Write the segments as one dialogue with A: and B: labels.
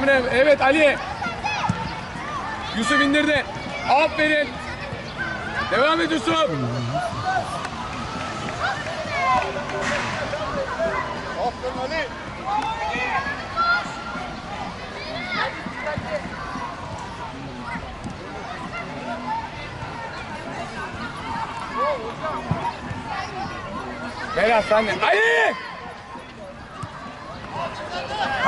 A: Emre. Evet Ali. Yusuf indirdi. Aferin. Devam et Yusuf.
B: Aferin Ali.
A: Berat sen de. Ali!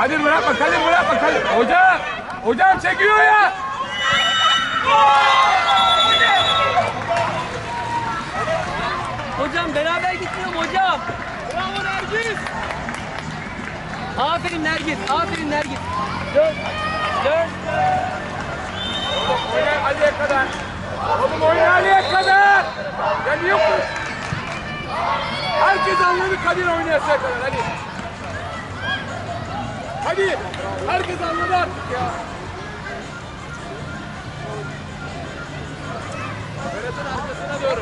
A: Kadir bırakma, Kadir bırakma, Kadir. Hocam, hocam çekiyor ya.
C: Hocam beraber gitmiyorum hocam. Bravo Nergis. Aferin Nergis, aferin Nergis. Dön, dön.
A: Oyna Ali'ye kadar. Oğlum oyna Ali'ye kadar. Ya niye yok? Herkes anladı Kadir oynayasıya kadar hadi. Hadi. Herkes anladı artık ya. Berat'ın arkasına doğru.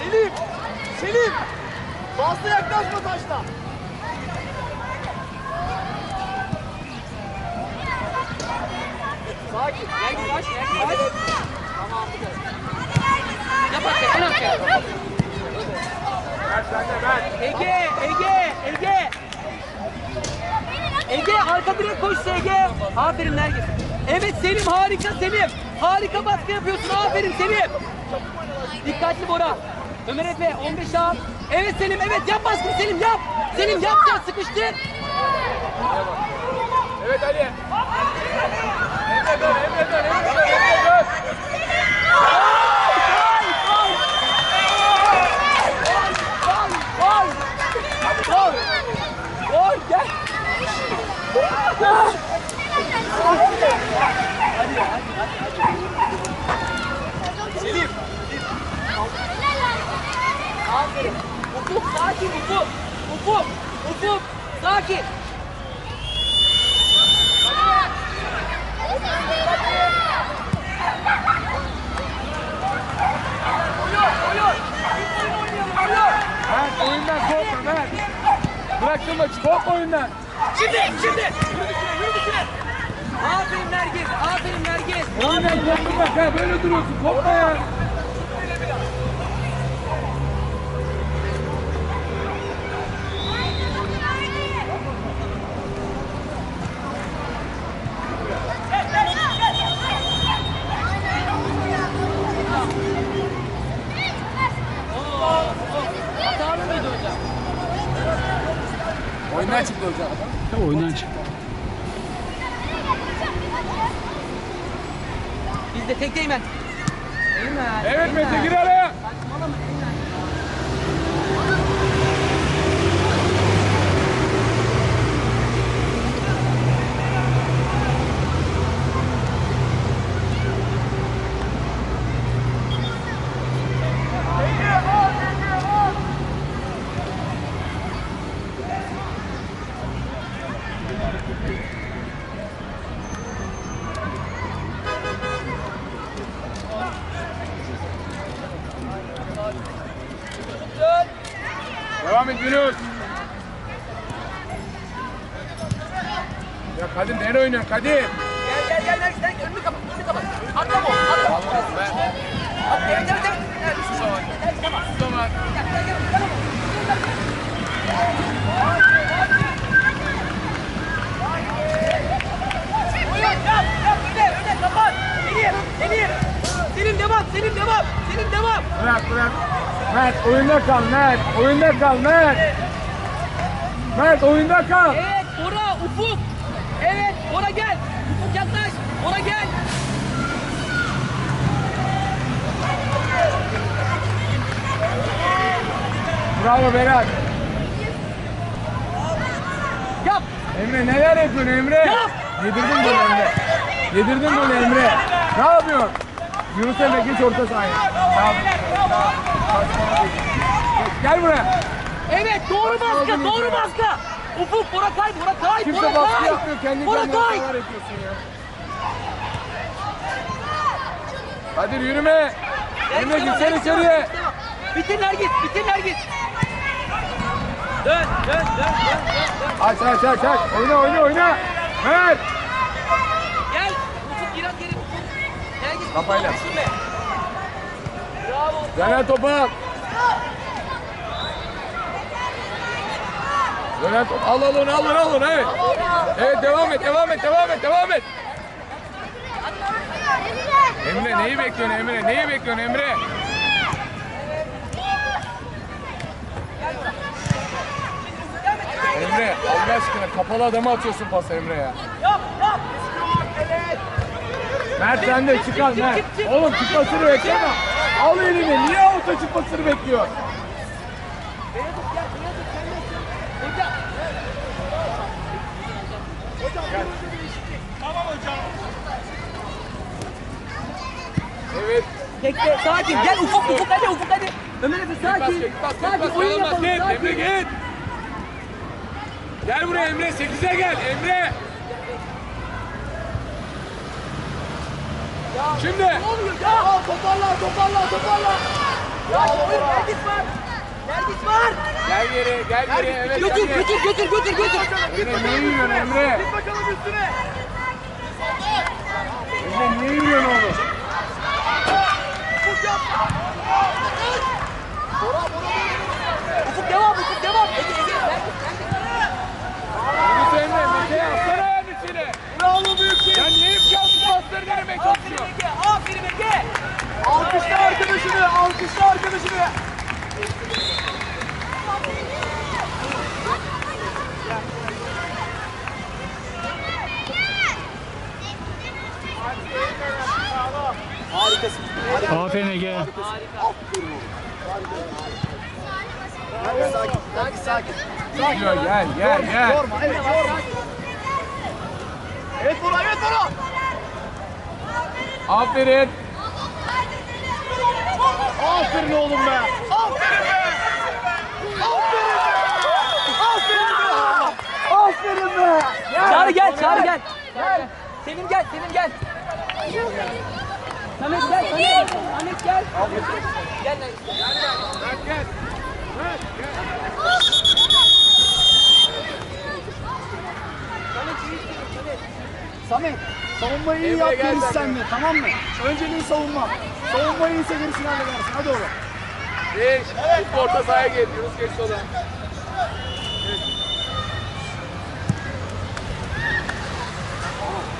B: Selim. Selim. Fazla yaklaşma taşla.
C: Sakin, yaklaş, yaklaş. Tamam, bu kadar. Yap arkaya, en arkaya.
A: Ver sen de ver.
C: Ege, Ege, Ege. Ege arka direk koş Ege. Aferin Nergis. Evet Selim harika Selim. Harika baskı yapıyorsun. Aferin Selim. Dikkatli Bora. Ömer Efe 15 al. Evet Selim evet yap baskını Selim yap. Selim yap sen sıkıştır.
A: Evet Ali.
C: Aferin. Ufuk sakin Ufuk. Ufuk. Ufuk sakin.
A: Mert oyundan korkma Mert. Bıraktın maçı korkma oyundan.
C: Şimdi şimdi. Yürü dışına yürü dışına. Aferin Nergis. Aferin Nergis.
A: Oyundan korkma bak ha böyle duruyorsun korkma ya. Oyundan çıktı hocam.
D: Oyundan çıktı.
C: Biz de tek değmen. Değmen.
A: Evet. Mete gir araya.
C: Saçmalama değmen.
A: Ya Kadir nereye oynuyorsun Kadir?
C: Gel gel gel gel gel önünü kapat önünü kapat. Atla mı? Atla mı? At evet evet evet. Gel şu zaman.
A: Şu zaman.
C: Gel gel gel. Senin devam, senin devam, senin devam. Bırak, bırak.
A: Mert oyunda kal, Mert. Oyunda kal, Mert. Mert oyunda kal.
C: Evet, Bora, Ufuk. Evet Bora gel. Yaklaş. Bora gel.
A: Bravo Berat.
C: Yap.
A: Emre neler yapıyorsun Emre?
C: Yap.
A: Yedirdin golü Emre. Yedirdin golü Emre. Ne yapıyorsun? Yunus Emre geç orta sahaya. Tamam. Gel buraya.
C: Evet doğru baskı. Doğru baskı. Ufuk Bora kay. Bora kay.
A: Kimse
C: Bora
A: baskı yapmıyor. Kendi
C: Bora
A: kendine hatalar yapıyorsun ya. Kadir yürüme. Emre gitsene içeriye.
C: Bitir Nergis. Bitir Nergis. Dön dön dön dön dön.
A: Aç aç aç aç. Oyna oyna oyna. Mert.
C: Gel. Ufuk giren geri. Nergis.
A: Kafayla.
C: Bravo.
A: Dönen topu al. Dönen top. Al al onu al onu al onu. Evet. Evet devam et devam et devam et devam et. Emre neyi bekliyorsun Emre? Neyi bekliyorsun Emre? Emre Allah aşkına kapalı adama atıyorsun pas Emre ya.
C: Yap yap.
A: Mert sen de çıkar Mert. Oğlum çıkmasını bekleme. Al elini. Niye avuta çıkmasını bekliyor?
C: Beyazıt gel. Beyazıt sen Tekte sakin. Gel Ufuk Ufuk hadi Ufuk hadi. Ömer Efe sakin.
A: git, bas, git,
C: Sakin
A: bas,
C: oyun
A: dayanmaz,
C: yapalım.
A: git, Emre
C: Sakin.
A: git. Gel buraya Emre, 8'e gel Emre. Şimdi.
C: Ne oluyor ya?
B: Toparla toparla toparla.
C: Ya oyun Nergis var. Nergis var.
A: Gel geri, gel geri. Evet,
C: Götür
A: gel
C: götür götür götür götür.
A: Emre niye yürüyorsun Emre?
B: Git bakalım üstüne.
A: Emre niye yürüyorsun oğlum?
B: Ufuk yap. Bora Bora
C: Ufuk devam Ufuk devam. Ege Ege Nergis Nergis.
A: Emre, Mete atsana ayağının içine.
B: Bravo büyük
A: Ya niye imkansız pasları denemeye
C: Aferin
A: çalışıyor?
C: Ege. Aferin Ege.
B: Alkışla arkadaşını, alkışla arkadaşını. Harikasın.
D: Aferin Ege.
B: Sakin, sakin, sakin.
A: Geliyor, gel, gel, gel.
B: Yorma, evet yorma. Evet Bora, evet Bora.
A: Aferin.
B: Aferin oğlum be. Aferin be. Aferin be. Aferin be. Aferin be.
C: Çağrı gel Çağrı gel. Gel. Selim gel Selim gel. Samet gel Samet. Samet gel. Gel Nergis.
A: Mert gel. Mert gel.
C: Samet
B: savunmayı iyi yap
A: gel
B: gerisi
A: sen
B: sende, tamam mı? Önceliğin savunma. Savunma iyiyse gerisini halledersin. Hadi oğlum.
A: Geç. Tut orta sahaya gel. Yunus geç sola.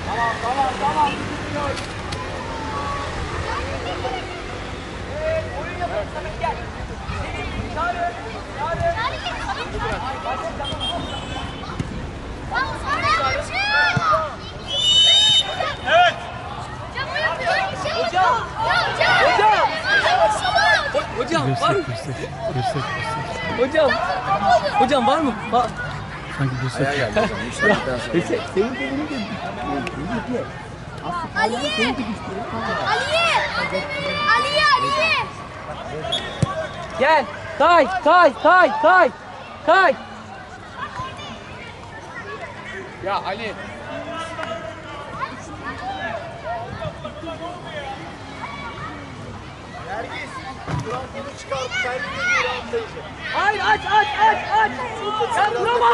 B: Tamam, tamam, tamam.
C: Yapalım Samet gel. Selim Çağrı. Çağrı.
E: Evet.
C: Hocam. Hocam. Ho- Hocam var mı?
D: Göster, göster, göster.
C: Hocam. Hocam var mı? Va-
D: Sanki göster.
C: Neyse, senin dediğin de
E: Aliye. Aliye. Aliye, Aliye.
C: Gel. Kay, kay, kay, kay. Kay.
A: Ya Ali.
B: Nergis. Kendine bir rahatlayıcı.
C: Hayır aç, aç, aç, aç. Ya vuramaz.